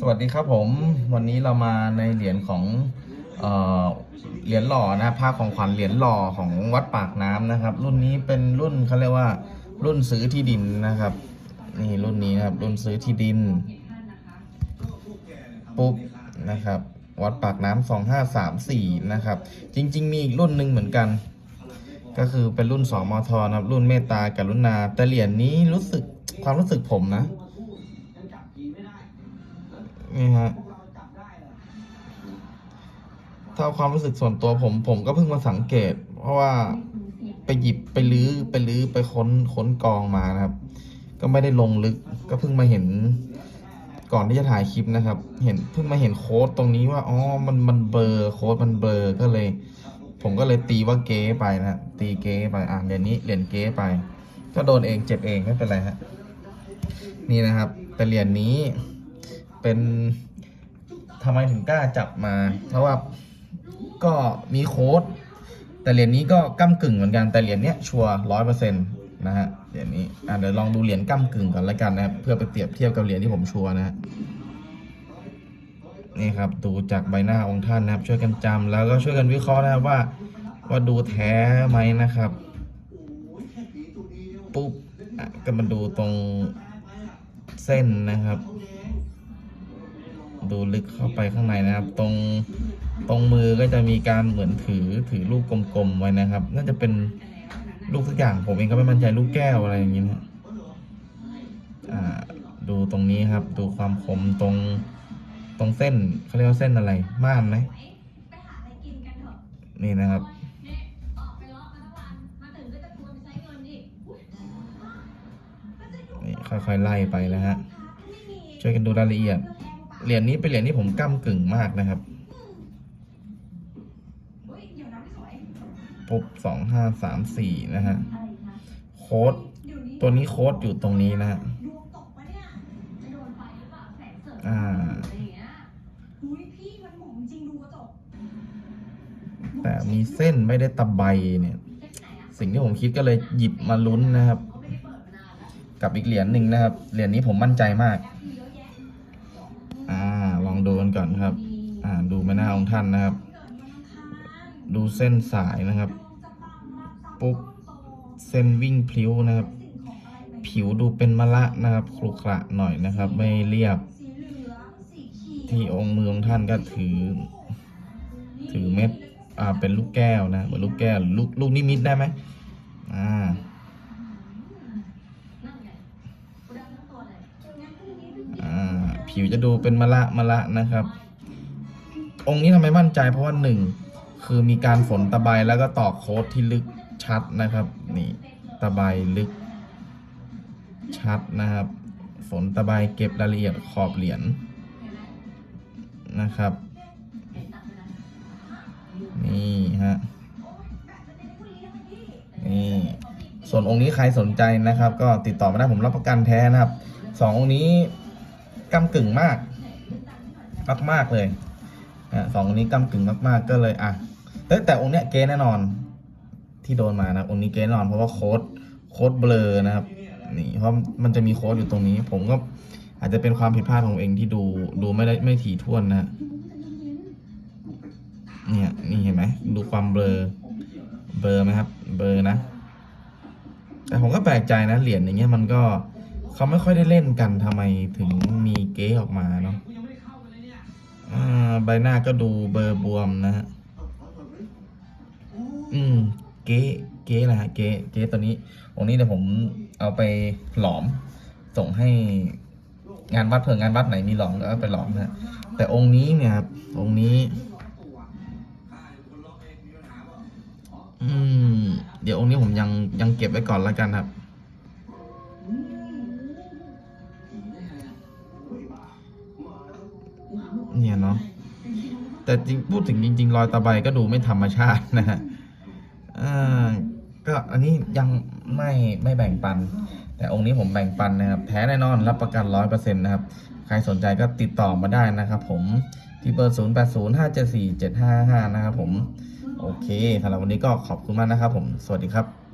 สวัสดีครับผมวันนี้เรามาในเหรียญของเหรียญหล่อนะภาคของขวัญเหรียญหล่อของวัดปากน้ำนะครับ รุ่นนี้เป็นรุ่นเขาเรียกว่ารุ่นซื้อที่ดินนะครับ นี่รุ่นนี้นะครับรุ่นซื้อที่ดิน ปุ๊บนะครับ วัดปากน้ำสองห้าสามสี่นะครับ จริง ๆ มีอีกรุ่นหนึ่งเหมือนกัน ก็คือเป็นรุ่นสองมทนะครับรุ่นเมตตากรุณาแต่เหรียญนี้รู้สึกความรู้สึกผมนะ นี่ฮะถ้าความรู้สึกส่วนตัวผมผมก็เพิ่งมาสังเกต เพราะว่าไปหยิบไปลื้อไปลื้อไปค้นค้นกองมานะครับ ก็ไม่ได้ลงลึกก็เพิ่งมาเห็น ก่อนที่จะถ่ายคลิปนะครับ เห็นเพิ่งมาเห็นโค้ดตรงนี้ว่าอ๋อมันมันเบอร์โค้ดมันเบอร์ก็เลย ผมก็เลยตีว่าเก๊ไปนะฮะตีเก๊ไปอะเหรียญนี้เหรียญเก๊ไป ก็โดนเองเจ็บเองไม่เป็นไรฮะนี่นะครับ แต่เหรียญนี้ เป็นทำไมถึงกล้าจับมา เพราะว่าก็มีโค้ดแต่เหรียญนี้ก็ก้ากึ่งเหมือนกันแต่เหรียญเนี้ยชัวร้อยเปอร์เซ็นต์นะฮะเหรียญนี้อะเดี๋ยวลองดูเหรียญก้ากึ่งก่อนแล้วกันนะครับเพื่อไปเปรียบเทียบกับเหรียญที่ผมชัวนะฮะนี่ครับดูจากใบหน้าองค์ท่านนะครับ ช่วยกันจำแล้วก็ช่วยกันวิเคราะห์นะครับว่า ว่าดูแท้ไหมนะครับปุ๊บอะก็มาดูตรงเส้นนะครับ ดูลึกเข้าไปข้างในนะครับ ตรงตรงมือก็จะมีการเหมือนถือถือลูกกลมๆไว้นะครับ น่าจะเป็นลูกสักอย่างผมเองก็ไม่มั่นใจลูกแก้วอะไรอย่างนี้นะดูตรงนี้ครับ ดูความคมตรงตรงเส้นเขาเรียกว่าเส้นอะไร ม่านไหมนี่นะครับนี่ค่อยๆไล่ไปนะฮะช่วยกันดูรายละเอียด เหรียญนี้เป็นเหรียญที่ผมก้ากึ่งมากนะครับปุ๊บสองห้าสามสี่นะฮะ โค้ด ตัวนี้โค้ดอยู่ตรงนี้นะฮะอ่าแต่มีเส้นไม่ได้ตะไบเนี่ย สิ่งที่ผมคิดก็เลยหยิบมาลุ้นนะครับ กับอีกเหรียญหนึ่งนะครับ เหรียญนี้ผมมั่นใจมากอ่า ลองดูกันก่อนครับ อ่าดูใบหน้าของท่านนะครับ ดูเส้นสายนะครับ ปุ๊บเส้นวิ่งพลิ้วนะครับ ผิวดูเป็นมะละนะครับครุขระหน่อยนะครับ ไม่เรียบ ที่องค์มือของท่านก็ถือ ถือเม็ดอ่าเป็นลูกแก้วนะเหมือนลูกแก้วหรือลูกลูกนิมิตได้ไหมอ่า อ่า ผิวจะดูเป็นมะละมะละนะครับ องค์นี้ทำไมมั่นใจเพราะว่าหนึ่งคือมีการฝนตะไบแล้วก็ตอกโค้ดที่ลึกชัดนะครับ นี่ตะไบลึก ชัดนะครับ ฝนตะไบเก็บรายละเอียดขอบเหรียญนะครับ นี่ฮะนี่ส่วนองค์นี้ใครสนใจนะครับ ก็ติดต่อมาได้ผมรับประกันแท้นะครับสององค์นี้ ก้ากึ่งมากมากมากเลยอะสององค์นี้ก้ากึ่งมากๆก็เลยอะแต่แต่องค์เนี้ยเกแน่นอน ที่โดนมานะองค์นี้เกแน่นอนเพราะว่าโค้ดโค้ดเบลอนะครับนี่เพราะมันจะมีโค้ดอยู่ตรงนี้ ผมก็อาจจะเป็นความผิดพลาดของเองที่ดูดูไม่ได้ไม่ถี่ถ้วนนะฮะเนี่ยนี่เห็นไหมดูความเบลอเบลอไหมครับ เบลอนะ แต่ผมก็แปลกใจนะเหรียญอย่างเงี้ยมันก็ เขาไม่ค่อยได้เล่นกันทำไมถึงมีเก๊ออกมาเนาะอ่าใบหน้าก็ดูเบอร์บวมนะฮะ อืม เก๊เก๊นะฮะ เก๊เก๊ตัวนี้องนี้เดี๋ยวผมเอาไปหลอม ส่งให้งานวัดเผื่องานวัดไหนมีหลอมก็ไปหลอมนะฮะ แต่องค์นี้เนี่ยครับองค์นี้ อืม เดี๋ยวองค์นี้ผมยังยังเก็บไว้ก่อนแล้วกันครับ แต่จริงพูดถึงจริง ๆ รอยตะไบก็ดูไม่ธรรมชาตินะฮะก็อันนี้ยังไม่ไม่แบ่งปัน แต่องค์นี้ผมแบ่งปันนะครับ แท้แน่นอนรับประกันร้อยเปอร์เซ็นต์นะครับ ใครสนใจก็ติดต่อมาได้นะครับผมที่เบอร์0 8 0 5 7 4 7 5 5นะครับผม โอเคสำหรับวันนี้ก็ขอบคุณมากนะครับผม สวัสดีครับ